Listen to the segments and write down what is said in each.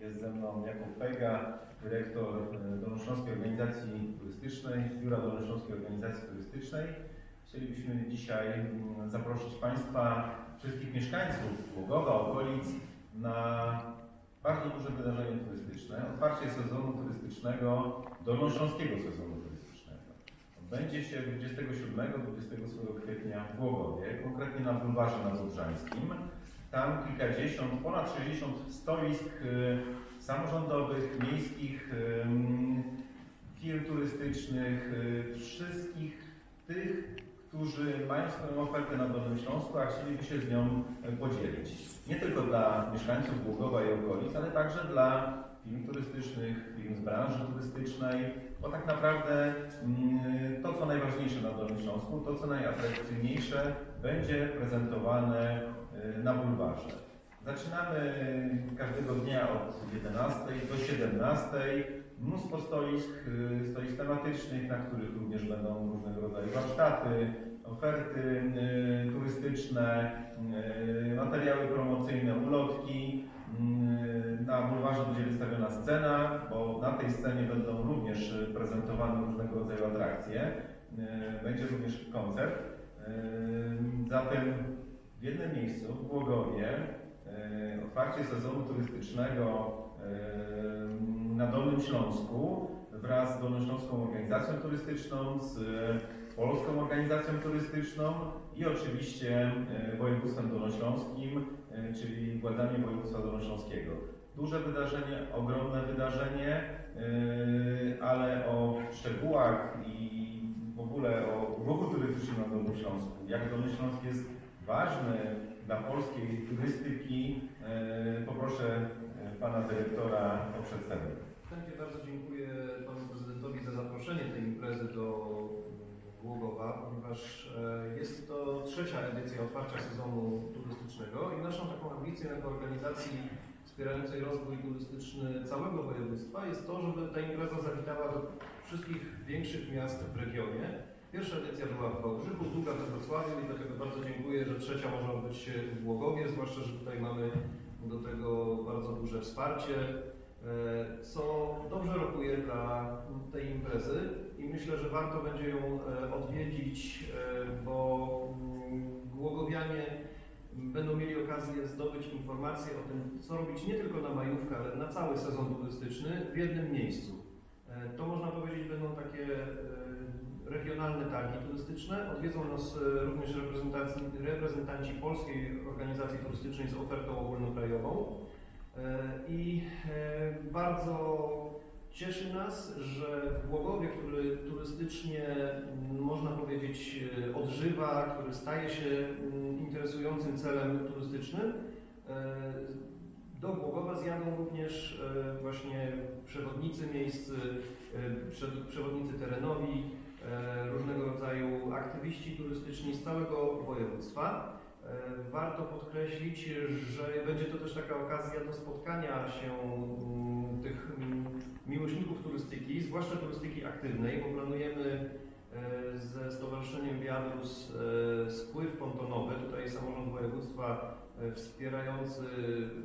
Jest ze mną Jakub Pejga, dyrektor e, Dolnośląskiej Organizacji Turystycznej, Biura Dolnośląskiej Organizacji Turystycznej. Chcielibyśmy dzisiaj zaprosić Państwa, wszystkich mieszkańców Głogowa, okolic na bardzo duże wydarzenie turystyczne, otwarcie sezonu turystycznego, dolnośląskiego sezonu turystycznego. Odbędzie się 27-28 kwietnia w Głogowie, konkretnie na bulwarze nadodrzańskim. Tam kilkadziesiąt, ponad 60 stoisk y, samorządowych, miejskich, firm turystycznych, y, wszystkich tych, którzy mają swoją ofertę na Dolnym Śląsku, a chcieliby się z nią y, podzielić. Nie tylko dla mieszkańców Głogowa i okolic, ale także dla firm turystycznych, firm z branży turystycznej, bo tak naprawdę mm, to, co najważniejsze na Dolnym Śląsku, to, co najatrakcyjniejsze, będzie prezentowane y, na bulwarze. Zaczynamy każdego dnia od 11 do 17. Mnóstwo stoisk, y, stoisk tematycznych, na których również będą różnego rodzaju warsztaty, oferty y, turystyczne, y, materiały promocyjne, ulotki. Y, Na bulwarze będzie wystawiona scena, bo na tej scenie będą również y, prezentowane różnego rodzaju atrakcje. Y, Będzie również koncert. Zatem w jednym miejscu, w Głogowie, otwarcie sezonu turystycznego na Dolnym Śląsku wraz z Dolnośląską Organizacją Turystyczną, z Polską Organizacją Turystyczną i oczywiście województwem dolnośląskim, czyli władzami województwa dolnośląskiego. Duże wydarzenie, ogromne wydarzenie, ale o szczegółach i w ogóle turystycznym na Dolnym Śląsku, jak Dolny Śląsk jest ważny dla polskiej turystyki. E, Poproszę e, pana dyrektora o przedstawienie. Wstępnie bardzo dziękuję panu prezydentowi za zaproszenie tej imprezy do Głogowa, ponieważ e, jest to trzecia edycja otwarcia sezonu turystycznego i naszą taką ambicją jako organizacji wspierającej rozwój turystyczny całego województwa jest to, żeby ta impreza zawitała do wszystkich większych miast w regionie. Pierwsza edycja była w Wałbrzychu, druga we Wrocławiu i dlatego bardzo dziękuję, że trzecia może się w Głogowie, zwłaszcza, że tutaj mamy do tego bardzo duże wsparcie e, co dobrze rokuje dla tej imprezy i myślę, że warto będzie ją e, odwiedzić, e, bo mm, Głogowianie będą mieli okazję zdobyć informacje o tym, co robić nie tylko na majówkę, ale na cały sezon turystyczny w jednym miejscu. To można powiedzieć będą takie e, regionalne targi turystyczne. Odwiedzą nas e, również reprezentanci, Polskiej Organizacji Turystycznej z ofertą ogólnokrajową. E, I e, bardzo cieszy nas, że w Głogowie, który turystycznie można powiedzieć odżywa, który staje się interesującym celem turystycznym, do Głogowa zjadą również właśnie przewodnicy miejsc, przewodnicy terenowi, różnego rodzaju aktywiści turystyczni z całego województwa. E, Warto podkreślić, że będzie to też taka okazja do spotkania się mm, tych miłośników turystyki, zwłaszcza turystyki aktywnej, bo planujemy e, ze Stowarzyszeniem Biadrus e, spływ pontonowy. Tutaj samorząd województwa e, wspierający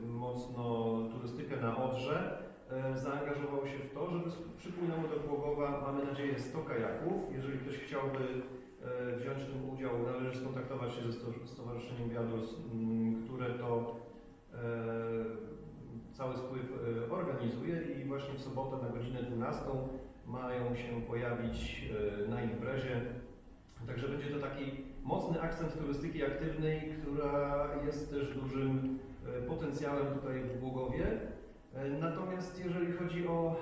mocno turystykę na Odrze e, zaangażował się w to, żeby przypłynęło do Głogowa, mamy nadzieję, 100 kajaków. Jeżeli ktoś chciałby e, wziąć w tym udział, należy skontaktować się ze sto- Stowarzyszeniem Biadrus, m, które to e, cały spływ e, organizuje i właśnie w sobotę na godzinę 12 mają się pojawić e, na imprezie. Także będzie to taki mocny akcent turystyki aktywnej, która jest też dużym e, potencjałem tutaj w Głogowie. E, Natomiast jeżeli chodzi o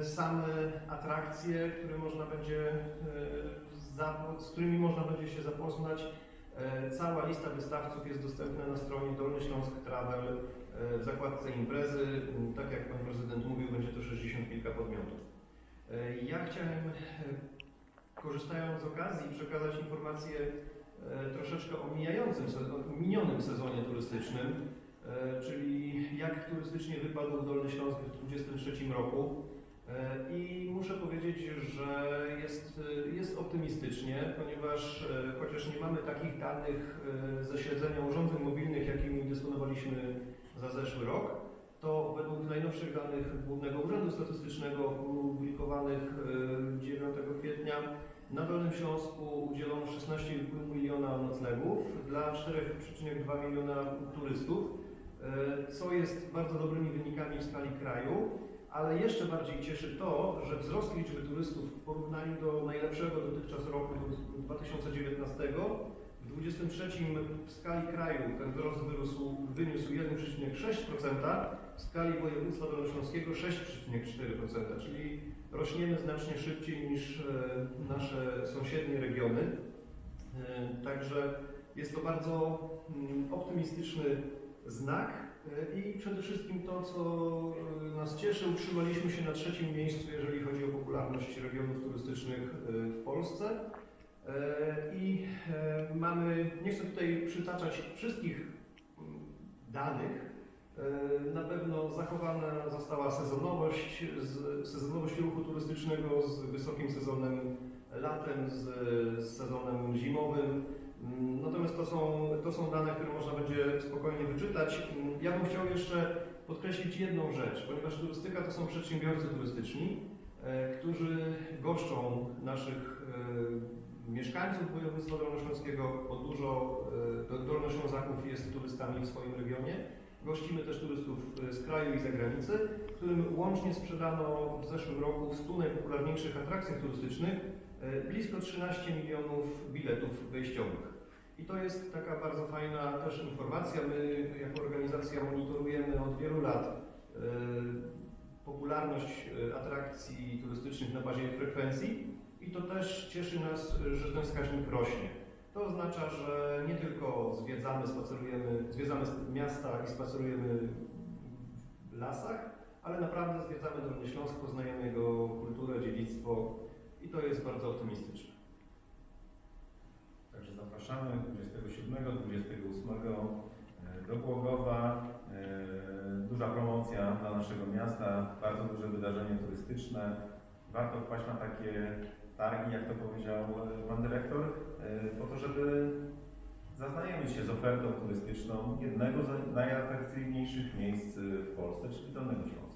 e, same atrakcje, które można będzie, e, z którymi można będzie się zapoznać, cała lista wystawców jest dostępna na stronie Dolny Śląsk Travel w zakładce imprezy. Tak jak Pan Prezydent mówił, będzie to 60 kilka podmiotów. Ja chciałem, korzystając z okazji, przekazać informację e, troszeczkę o o minionym sezonie turystycznym, czyli jak turystycznie wypadł Dolny Śląsk w 2023 roku. E, I muszę powiedzieć, że jest, jest optymistycznie, ponieważ e, chociaż nie mamy takich danych e, ze śledzenia urządzeń mobilnych, jakimi dysponowaliśmy za zeszły rok, to według najnowszych danych Głównego Urzędu Statystycznego opublikowanych e, 9 kwietnia na Dolnym Śląsku udzielono 16,5 miliona noclegów dla 4,2 miliona turystów, co jest bardzo dobrymi wynikami w skali kraju, ale jeszcze bardziej cieszy to, że wzrost liczby turystów w porównaniu do najlepszego dotychczas roku 2019 w 23 w skali kraju ten wzrost wyrósł, wyniósł 1,6%, w skali województwa dolnośląskiego 6,4%, czyli rośniemy znacznie szybciej niż e, nasze sąsiednie regiony. E, Także jest to bardzo mm, optymistyczny znak e, i przede wszystkim to, co e, nas cieszy, utrzymaliśmy się na trzecim miejscu, jeżeli chodzi o popularność regionów turystycznych e, w Polsce. I mamy, nie chcę tutaj przytaczać wszystkich mm, danych, Na pewno zachowana została sezonowość, sezonowość ruchu turystycznego z wysokim sezonem latem, z sezonem zimowym. Mm, Natomiast to są, to są dane, które można będzie spokojnie wyczytać. Mm, Ja bym chciał jeszcze podkreślić jedną rzecz, ponieważ turystyka to są przedsiębiorcy turystyczni, e, którzy goszczą naszych e, mieszkańców województwa dolnośląskiego, bo dużo e, dolnoślązaków jest turystami w swoim regionie. Gościmy też turystów z kraju i zagranicy, którym łącznie sprzedano w zeszłym roku w 100 najpopularniejszych atrakcjach turystycznych blisko 13 milionów biletów wejściowych. I to jest taka bardzo fajna też informacja. My jako organizacja monitorujemy od wielu lat e, popularność e, atrakcji turystycznych na bazie frekwencji i to też cieszy nas, że ten wskaźnik rośnie. To oznacza, że nie tylko zwiedzamy, spacerujemy, zwiedzamy miasta i spacerujemy w lasach, ale naprawdę zwiedzamy Dolny Śląsk, poznajemy jego kulturę, dziedzictwo i to jest bardzo optymistyczne. Także zapraszamy 27, 28 e, do Głogowa. E, Duża promocja dla naszego miasta, bardzo duże wydarzenie turystyczne. Warto wpaść na takie targi, jak to powiedział e, Pan Dyrektor, po to, żeby zaznajomić się z ofertą turystyczną jednego z najatrakcyjniejszych miejsc w Polsce, czyli Dolnego Śląska.